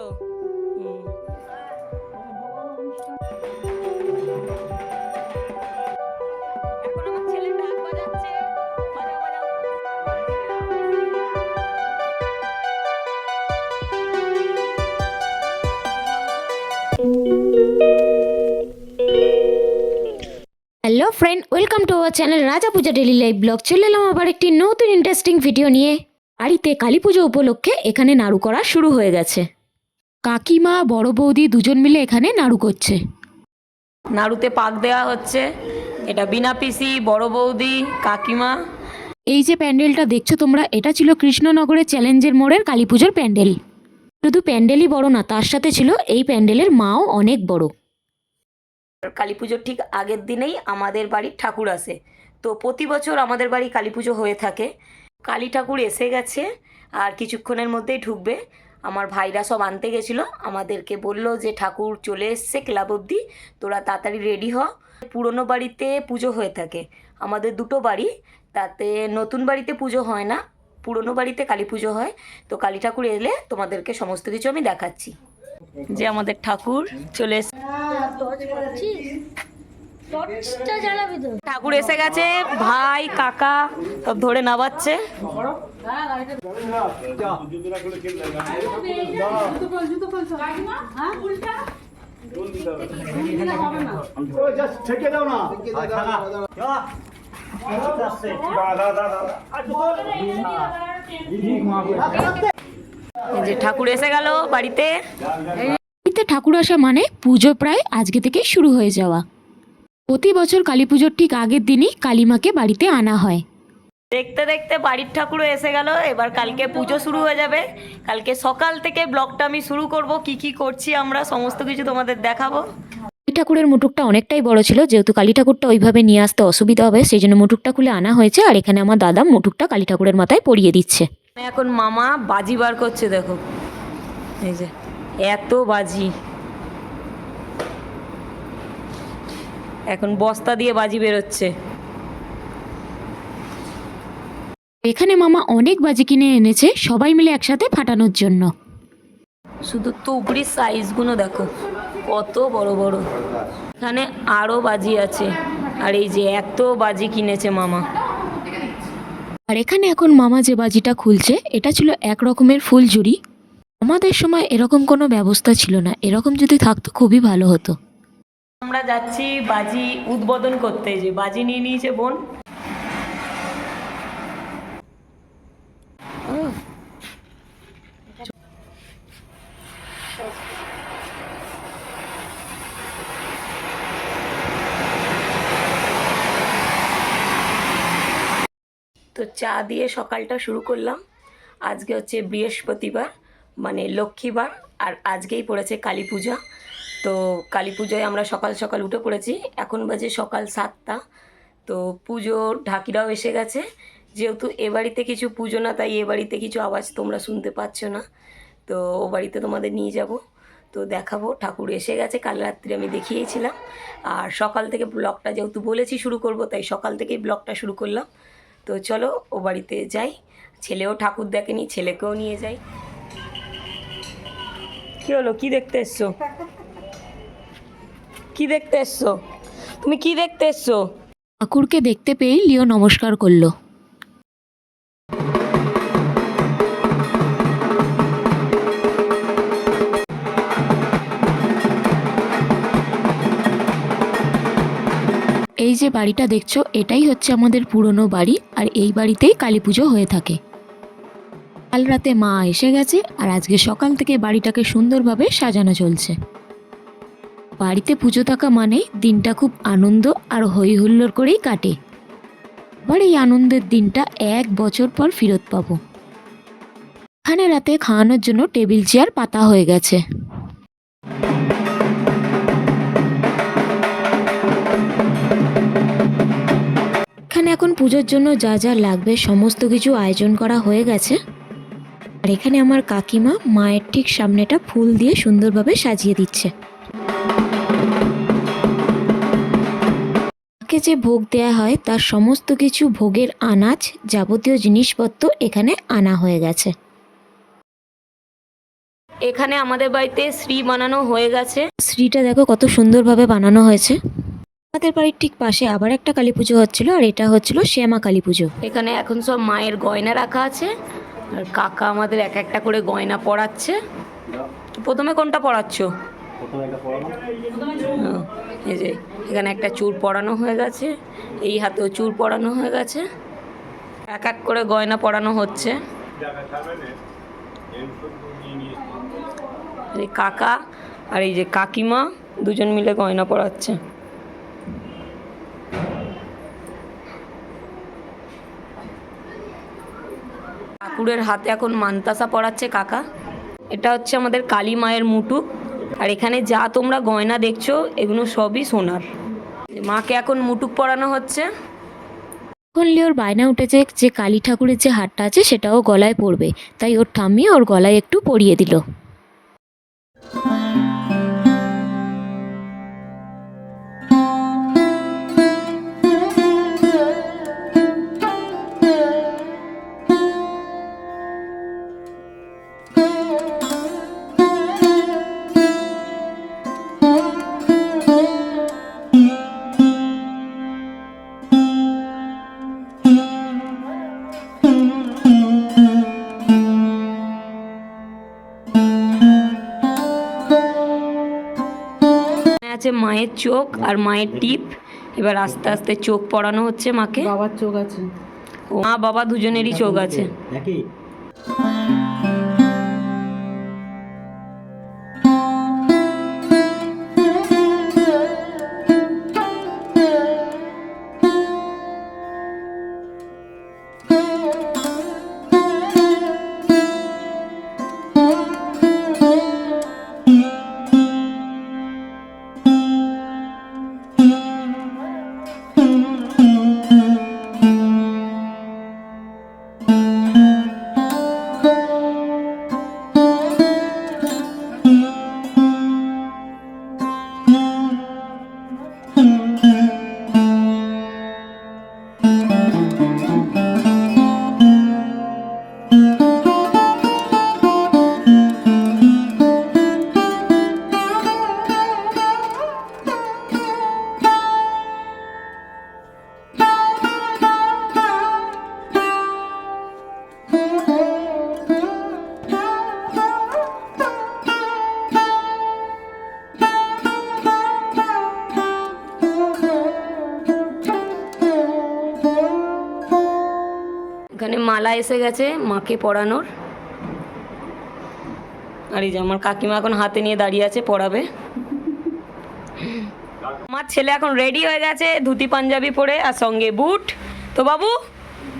করো। Hello friend welcome to our channel Raja Puja daily live blog চলে এলাম আবার একটি নতুন ইন্টারেস্টিং ভিডিও নিয়ে। বাড়িতে কালী পুজো উপলক্ষে এখানে নাড়ু করা শুরু হয়ে গেছে। কাকিমা বড় বৌদি দুজন মিলে এখানে নাড়ু করছে। নাড়ুতে পাক দেওয়া হচ্ছে। এটা বিনা পিসি বড় বৌদি কাকিমা। এই যে প্যান্ডেলটা দেখছ তোমরা এটা ছিল কৃষ্ণনগরের চ্যালেঞ্জের মোড়ের কালী পুজোর প্যান্ডেল। শুধু প্যান্ডেলই বড় না তার সাথে ছিল এই প্যান্ডেলের মাও অনেক বড়। কালী পুজোর ঠিক আগের দিনেই আমাদের বাড়ির ঠাকুর আসে। তো প্রতি বছর আমাদের বাড়ি কালী পুজো হয়ে থাকে। কালী ঠাকুর এসে গেছে আর কিছুক্ষণের মধ্যেই ঢুকবে। আমার ভাইরা সব আনতে গেছিল। আমাদেরকে বলল যে, ঠাকুর চলে এসছে ক্লাব অবধি, তোরা তাড়াতাড়ি রেডি হ। পুরনো বাড়িতে পুজো হয়ে থাকে। আমাদের দুটো বাড়ি, তাতে নতুন বাড়িতে পুজো হয় না, পুরনো বাড়িতে কালী পুজো হয়। তো কালী ঠাকুর এলে তোমাদেরকে সমস্ত কিছু আমি দেখাচ্ছি। যে আমাদের ঠাকুর চলে ঠাকুর এসে গেছে, ভাই, কাকা, সব ধরে নামাচ্ছে। ঠাকুর এসে গেল বাড়িতে। বাড়িতে ঠাকুর আসা মানে পুজো প্রায় আজকে থেকে শুরু হয়ে যাওয়া। প্রতি বছর কালী পুজোর ঠিক আগের দিনই কালীমাকে বাড়িতে আনা হয়। দেখতে দেখতে বাড়ির ঠাকুরও এসে গেল। এবার কালকে পুজো শুরু হয়ে যাবে। কালকে সকাল থেকে ব্লগটা আমি শুরু করব। কি কি করছি আমরা সমস্ত কিছু তোমাদের দেখাবো। ঠাকুরের মুটুকটা অনেকটাই বড় ছিল। যেহেতু কালী ঠাকুরটা ওইভাবে নিয়ে আসতে অসুবিধা হবে সেই জন্য মুটুকটা খুলে আনা হয়েছে। আর এখানে আমার দাদা মুটুকটা কালী ঠাকুরের মাথায় পরিয়ে দিচ্ছে। এখন মামা বাজি বার করছে দেখো। এই যে এত বাজি। এখন বস্তা দিয়ে বাজি বেরোচ্ছে। এখানে মামা অনেক বাজি কিনে এনেছে সবাই মিলে একসাথে ফাটানোর জন্য। শুধু তুবড়ির সাইজগুলো দেখো কত বড় বড়। এখানে আরও বাজি আছে আর এই যে এত বাজি কিনেছে মামা। আর এখানে এখন মামা যে বাজিটা খুলছে এটা ছিল এক রকমের ফুলঝুরি আমাদের সময় এরকম কোনো ব্যবস্থা ছিল না এরকম যদি থাকতো খুবই ভালো হতো। আমরা যাচ্ছি বাজি উদ্বোধন করতে যে বাজি নিয়ে নিয়েছে বোন। চা দিয়ে সকালটা শুরু করলাম। আজকে হচ্ছে বৃহস্পতিবার মানে লক্ষ্মীবার, আর আজকেই পড়েছে কালী পূজা। তো কালী পুজোয় আমরা সকাল সকাল উঠে পড়েছি। এখন বাজে সকাল সাতটা। তো পুজোর ঢাকিরাও এসে গেছে। যেহেতু এ বাড়িতে কিছু পুজো না, তাই এ বাড়িতে কিছু আওয়াজ তোমরা শুনতে পাচ্ছ না। তো ও বাড়িতে তোমাদের নিয়ে যাব। তো দেখাবো, ঠাকুর এসে গেছে। কাল রাত্রে আমি দেখিয়েছিলাম। আর সকাল থেকে ব্লগটা যেহেতু বলেছি শুরু করব, তাই সকাল থেকেই ব্লগটা শুরু করলাম। তো চলো ও বাড়িতে যাই। ছেলেও ঠাকুর দেখেনি, ছেলেকেও নিয়ে যাই। কি হলো? কি দেখতে এসছো? কি দেখতে এসছো? তুমি কি দেখতে এসছো? ঠাকুরকে দেখতে পেয়েই লিও নমস্কার করল। এই যে বাড়িটা দেখছ, এটাই হচ্ছে আমাদের পুরনো বাড়ি আর এই বাড়িতেই কালী পুজো হয়ে থাকে। কাল রাতে মা এসে গেছে আর আজকে সকাল থেকে বাড়িটাকে সুন্দরভাবে সাজানো চলছে। বাড়িতে পুজো থাকা মানে দিনটা খুব আনন্দ আর হই হুল্লোড় করেই কাটে। আবার এই আনন্দের দিনটা এক বছর পর ফেরত পাবো। এখানে রাতে খাওয়ানোর জন্য টেবিল, চেয়ার, পাতা হয়ে গেছে। এখানে পুজোর জন্য যা যা লাগবে সমস্ত কিছু আয়োজন করা হয়ে গেছে। আর এখানে আমার কাকিমা মায়ের ঠিক সামনেটা ফুল দিয়ে সুন্দরভাবে সাজিয়ে দিচ্ছে। মাকে যে ভোগ দেয়া হয় তার সমস্ত কিছু ভোগের আনাজ যাবতীয় জিনিসপত্র এখানে আনা হয়ে গেছে। এখানে আমাদের বাড়িতে শ্রী বানানো হয়ে গেছে। শ্রীটা দেখো কত সুন্দরভাবে বানানো হয়েছে। আমাদের বাড়ির ঠিক পাশে আবার একটা কালী পুজো হচ্ছিল আর এটা হচ্ছিল শ্যামা কালী পুজো। এখানে এখন সব মায়ের গয়না রাখা আছে আর কাকা আমাদের এক একটা করে গয়না পরাচ্ছে। প্রথমে কোনটা পরাচ্ছ? ও, এই যে এখানে একটা চুর পরানো হয়ে গেছে এই হাতেও চুর পরানো হয়ে গেছে। এক এক করে গয়না পরানো হচ্ছে। এই কাকা আর এই যে কাকিমা দুজন মিলে গয়না পরাচ্ছে। ঠাকুরের হাতে এখন মান্তাসা পড়াচ্ছে কাকা। এটা হচ্ছে আমাদের কালী মায়ের মুটুক আর এখানে যা তোমরা গয়না দেখছ, এগুলো সবই সোনার। মাকে এখন মুটুক পরানো হচ্ছে। এখন লিওর বায়না উঠেছে যে কালী ঠাকুরের যে হারটা আছে, সেটাও গলায় পড়বে তাই ওর ঠাম্মি ওর গলায় একটু পরিয়ে দিল। মায়ের চোখ আর মায়ের টিপ। এবার আস্তে আস্তে চোখ পড়ানো হচ্ছে মাকে। বাবার চোখ আছে। মা বাবা দুজনেরই চোখ আছে। মালা এসে গেছে মাকে পড়ানোর আর এই যে আমার কাকিমা এখন হাতে নিয়ে দাঁড়িয়ে আছে পড়াবে আমার ছেলে এখন রেডি হয়ে গেছে ধুতি পাঞ্জাবি পরে আর সঙ্গে বুট তো বাবু,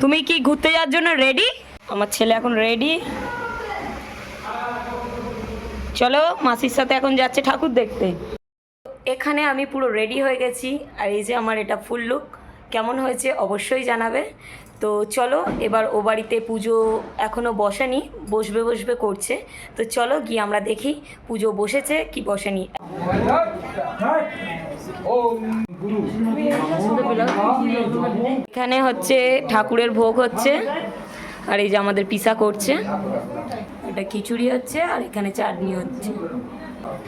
তুমি কি ঘুরতে যাওয়ার জন্য রেডি আমার ছেলে এখন রেডি চলো মাসির সাথে এখন যাচ্ছে ঠাকুর দেখতে। এখানে আমি পুরো রেডি হয়ে গেছি। আর এই যে আমার এটা ফুল লুক কেমন হয়েছে অবশ্যই জানাবে। তো চলো, এবার ও বাড়িতে পুজো এখনও বসেনি, বসবে বসবে করছে। তো চলো, গিয়ে আমরা দেখি পুজো বসেছে কি বসেনি। এখানে হচ্ছে ঠাকুরের ভোগ হচ্ছে, আর এই যে আমাদের পিসা করছে। এটা খিচুড়ি হচ্ছে, আর এখানে চাটনি হচ্ছে।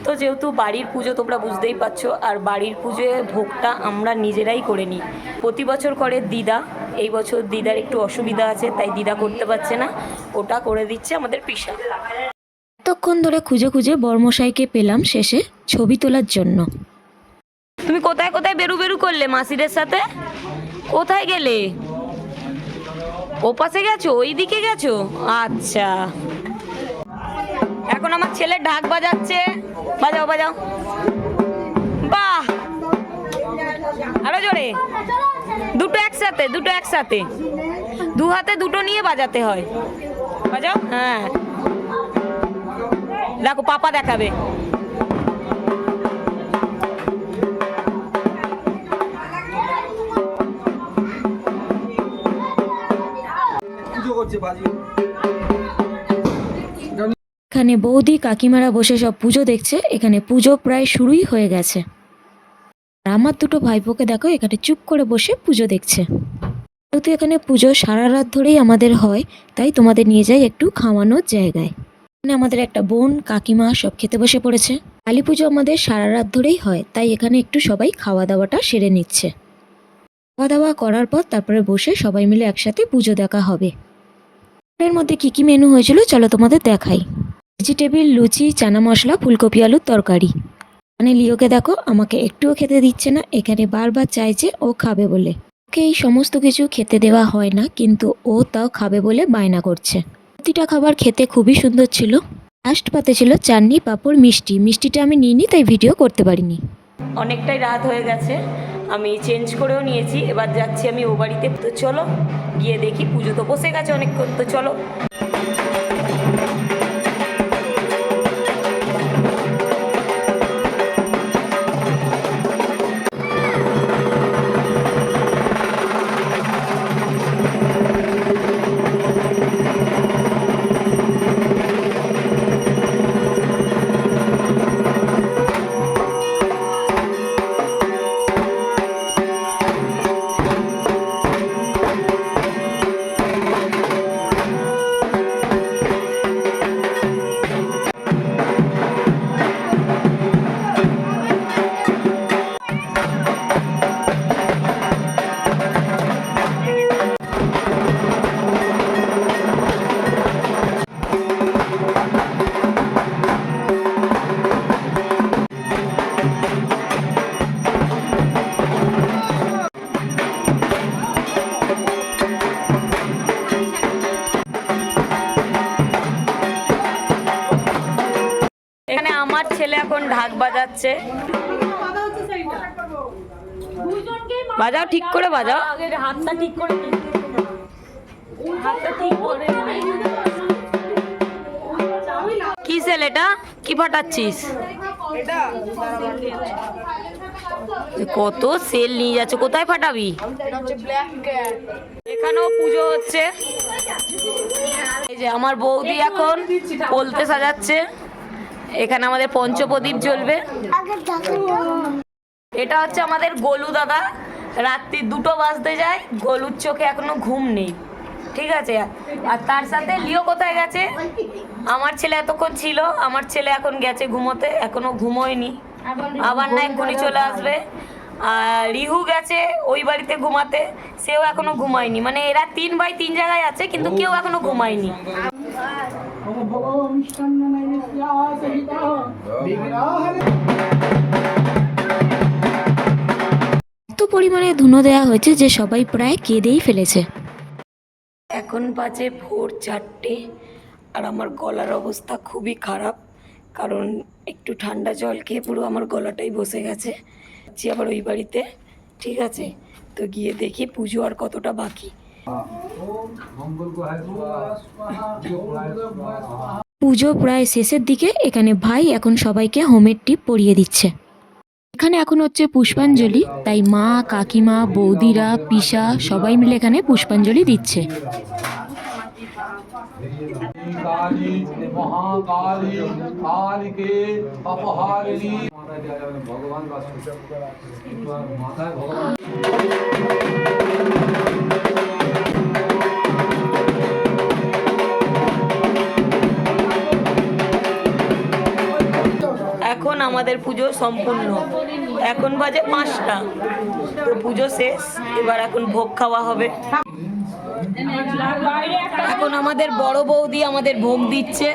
তো যেহেতু বাড়ির পুজো তোমরা বুঝতেই পারছ, আর বাড়ির পুজোয় ভোগটা আমরা নিজেরাই করে নিই। প্রতি বছর করে দিদা এই বছর দিদার একটু অসুবিধা আছে তাই দিদা করতে পারছে না। ওটা করে দিচ্ছে আমাদের পিসা। এতক্ষণ ধরে খুঁজে খুঁজে বর্মশাইকে পেলাম শেষে ছবি তোলার জন্য। তুমি কোথায় কোথায় বেরু বেরু করলে মাসিদের সাথে? কোথায় গেলে? ওপাশে গেছো? ওই দিকে গেছো? আচ্ছা। এখন আমার ছেলে ঢাক বাজাচ্ছে। বাজাও বাজাও। বাহ! আরও জোরে। দুটো একসাথে দুটো একসাথে। দু হাতে দুটো নিয়ে বাজাতে হয়। বাজাও? হ্যাঁ। দেখো পাপা দেখাবে। এখানে বৌদি কাকিমারা বসে সব পুজো দেখছে। এখানে পুজো প্রায় শুরুই হয়ে গেছে। আমার দুটো ভাইপোকে দেখো, এখানে চুপ করে বসে পুজো দেখছে। যেহেতু এখানে পুজো সারা রাত ধরেই আমাদের হয়, তাই তোমাদের নিয়ে যাই একটু খাওয়ানোর জায়গায়। এখানে আমাদের একটা বোন, কাকিমা সব খেতে বসে পড়েছে। কালী পুজো আমাদের সারা রাত ধরেই হয়, তাই এখানে একটু সবাই খাওয়া দাওয়াটা সেরে নিচ্ছে। খাওয়া দাওয়া করার পর তারপরে বসে সবাই মিলে একসাথে পুজো দেখা হবে। এর মধ্যে কি কি মেনু হয়েছিল, চলো তোমাদের দেখাই। ভেজিটেবিল লুচি, চানা মশলা, ফুলকপি, আলুর তরকারি। মানে লিওকে দেখো, আমাকে একটুও খেতে দিচ্ছে না, এখানে বারবার চাইছে ও খাবে বলে। ওকে এই সমস্ত কিছু খেতে দেওয়া হয় না, কিন্তু ও তাও খাবে বলে বায়না করছে। প্রতিটা খাবার খেতে খুবই সুন্দর ছিল। লাস্ট পাতে ছিল চাটনি, পাঁপড়, মিষ্টি। মিষ্টিটা আমি নিইনি, তাই ভিডিও করতে পারিনি। অনেকটাই রাত হয়ে গেছে। আমি চেঞ্জ করেও নিয়েছি, এবার যাচ্ছি আমি ও বাড়িতে। তো চলো, গিয়ে দেখি, পুজো তো বসে গেছে অনেকক্ষণ, তো চলো। আমার ছেলে এখন ঢাক বাজাচ্ছে। বাজাও ঠিক করে বাজাও। হাতটা ঠিক করে হাতটা ঠিক করে কি সেল এটা? কি ফাটাচ্ছিস? কত সেল নিয়ে যাচ্ছে কোথায় ফাটাবি? এখানেও পুজো হচ্ছে। এই যে আমার বৌদি এখন বলতে সাজাচ্ছে। এখানে আমাদের পঞ্চপ্রদীপ জ্বলবে। এটা হচ্ছে আমাদের গোলু দাদা। রাত্রি দুটো বাজতে যায় গোলুর চোখে এখনও ঘুম নেই। ঠিক আছে? আর তার সাথে লিও কোথায় গেছে? আমার ছেলে এতক্ষণ ছিল আমার ছেলে এখন গেছে ঘুমোতে এখনও ঘুমোয়নি। আবার না এক্ষুনি চলে আসবে। আর রিহু গেছে ওই বাড়িতে ঘুমাতে সেও এখনও ঘুমায়নি। মানে এরা তিন ভাই তিন জায়গায় আছে কিন্তু কেউ এখনও ঘুমায়নি। এত পরিমাণে ধুনো দেওয়া হয়েছে যে সবাই প্রায় কেঁদেই ফেলেছে। এখন বাজে ভোর চারটে আর আমার গলার অবস্থা খুবই খারাপ কারণ একটু ঠান্ডা জল খেয়ে পুরো আমার গলাটাই বসে গেছে। যাচ্ছি আবার ওই বাড়িতে ঠিক আছে? তো গিয়ে দেখি পুজো আর কতটা বাকি। পুজো প্রায় শেষের দিকে এখানে ভাই এখন সবাইকে হোমের টিপ পরিয়ে দিচ্ছে। এখানে এখন হচ্ছে পুষ্পাঞ্জলি, তাই মা, কাকিমা, বৌদিরা, পিসা সবাই মিলে এখানে পুষ্পাঞ্জলি দিচ্ছে। काली আমাদের পুজো সম্পূর্ণ। এখন বাজে পাঁচটা। তো পুজো শেষ, এবার এখন ভোগ খাওয়া হবে। এখন আমাদের বড় বৌদি আমাদের ভোগ দিচ্ছে।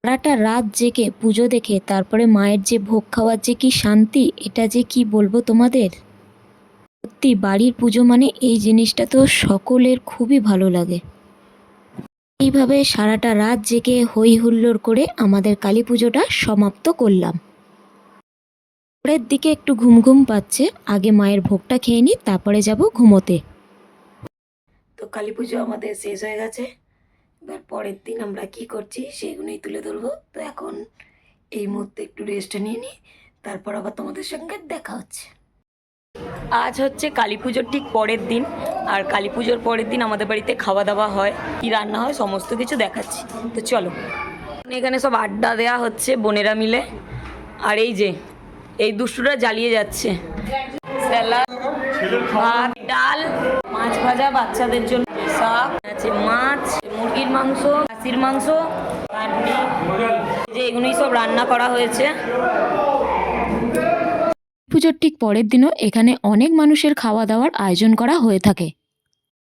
সারাটা রাত জেগে পুজো দেখে, তারপরে মায়ের যে ভোগ খাওয়ার যে কি শান্তি, এটা যে কি বলব তোমাদের? সত্যি বাড়ির পুজো মানে এই জিনিসটা তো সকলের খুবই ভালো লাগে। এইভাবে সারাটা রাত জেগে হই হুল্লোড় করে আমাদের কালী পুজোটা সমাপ্ত করলাম। পরের দিকে একটু ঘুম ঘুম পাচ্ছে, আগে মায়ের ভোগটা খেয়ে নিই, তারপরে যাব ঘুমোতে। তো কালী পুজো আমাদের শেষ হয়ে গেছে। এবার পরের দিন আমরা কি করছি সেগুলোই তুলে ধরবো। তো এখন এই মুহূর্তে একটু রেস্ট নিয়ে নিই, তারপর আবার তোমাদের সঙ্গে দেখা হচ্ছে। আজ হচ্ছে কালী পুজোর ঠিক পরের দিন, আর কালী পুজোর পরের দিন আমাদের বাড়িতে খাওয়া দাওয়া হয়, কি রান্না হয় সমস্ত কিছু দেখাচ্ছি। তো চলো। এখানে সব আড্ডা দেওয়া হচ্ছে বোনেরা মিলে, আর এই যে, এই দুষ্টুরা জ্বালিয়ে যাচ্ছে। স্যালাড, ভাত, ডাল, মাছ ভাজা বাচ্চাদের জন্য, শাক, আছে মাছ, মুরগির মাংস, খাসির মাংস যে এগুলোই সব রান্না করা হয়েছে। পুজোর ঠিক পরের দিনও এখানে অনেক মানুষের খাওয়া দাওয়ার আয়োজন করা হয়ে থাকে।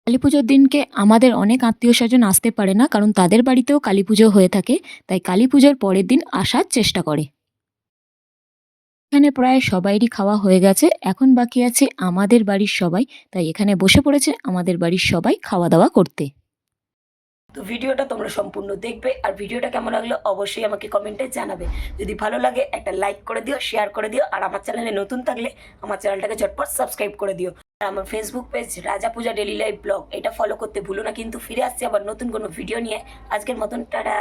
কালী পুজোর দিনকে আমাদের অনেক আত্মীয় স্বজন আসতে পারে না, কারণ তাদের বাড়িতেও কালী পুজো হয়ে থাকে, তাই কালী পুজোর পরের দিন আসার চেষ্টা করে। এখানে প্রায় সবাইরই খাওয়া হয়ে গেছে, এখন বাকি আছে আমাদের বাড়ির সবাই, তাই এখানে বসে পড়েছে আমাদের বাড়ির সবাই খাওয়া দাওয়া করতে। তো ভিডিওটা তোমরা সম্পূর্ণ দেখবে। আর ভিডিওটা কেমন লাগল অবশ্যই আমাকে কমেন্টে জানাবে। যদি ভালো লাগে, একটা লাইক করে দিও শেয়ার করে দিও। আর আমার চ্যানেলে নতুন থাকলে আমার চ্যানেলটাকে ঝটপট সাবস্ক্রাইব করে দিও। আর আমার Facebook page Raja Puja daily life blog এটা ফলো করতে ভুলো না, কিন্তু ফিরে আসছি আবার নতুন কোনো ভিডিও নিয়ে। আজকের মতন, টাটা!